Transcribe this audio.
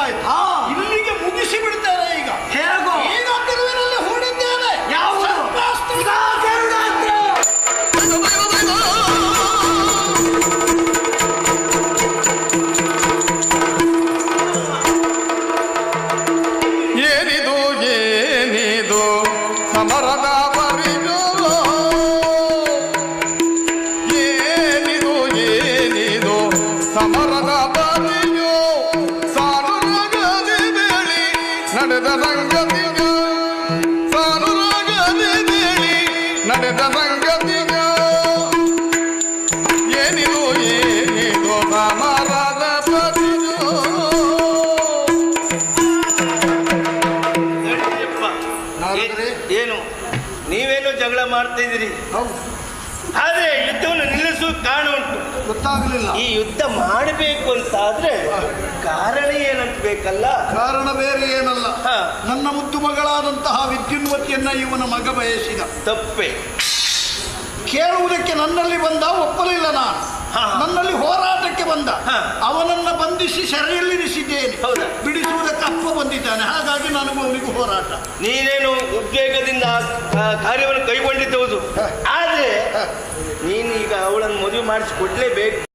ಆಯ್ತು. ಇಲ್ಲಿಗೆ ಮುಗಿಸಿ ಬಿಡ್ತಾರೆ ಈಗ. ಹೇಗೋ. ಈಗ ತಿರುವಿನಲ್ಲಿ ಹೂಡಿದ್ದೇನೆ. ಯಾವ ಏನಿದು ಏನಿದು? ಸಮರದ ಪರಿಜಲೋ ಏನಿದು ಏನಿದು? ಸಮರದ ಪರಿಯೋ ನಡೆದ ಸಂಗತಿಗ ಸಾನುರಾಗದಿ ಬೇಳಿ ನಡೆದ ಸಂಗತಿಗ ಏನಿದು ಏನಿದು ಸಮರದ ಏನು ನೀವೇನು ಜಗಳ ಮಾಡ್ತಾ ಇದ್ದೀರಿ? ಆದ್ರೆ ಯುದ್ಧವನ್ನು ನಿಲ್ಲಿಸುವ ಕಾರಣ ಉಂಟು ಗೊತ್ತಾಗಲಿಲ್ಲ. ಈ ಯುದ್ಧ ಮಾಡಬೇಕು ಅಂತ ಆದ್ರೆ ಕಾರಣ ಏನಂತ ಬೇಕಲ್ಲ ಕಾರಣ ಬೇರೆ ಏನಲ್ಲ. ನನ್ನ ಮುದ್ದು ಮಗಳಾದಂತಹ ವಿದ್ಯುನ್ವತಿಯನ್ನ ಇವನ ಮಗ ಬಯಸಿದ. ತಪ್ಪೆ. ಕೇಳುವುದಕ್ಕೆ ನನ್ನಲ್ಲಿ ಬಂದ ಒಪ್ಪಲಿಲ್ಲ ನಾನು. ನನ್ನಲ್ಲಿ ಹೋರಾಟಕ್ಕೆ ಬಂದ. ಅವನನ್ನ ಬಂಧಿಸಿ ಸೆರೆಯಲ್ಲಿರಿಸಿದ್ದೇನೆ? ಬಿಡಿಸುವುದಕ್ಕೆ ಅಪ್ಪ ಬಂದಿದ್ದಾನೆ. ಹಾಗಾಗಿ ನನಗೂ ಅವನಿಗೂ ಹೋರಾಟ. ನೀನೇನು ಉದ್ವೇಗದಿಂದ ಕಾರ್ಯವನ್ನು ಕೈಗೊಂಡಿದ್ದವುದು? ಆದ್ರೆ ನೀನು ಈಗ ಅವಳನ್ನು ಮದುವೆ ಮಾಡಿಸಿ ಕೊಡ್ಲೇಬೇಕು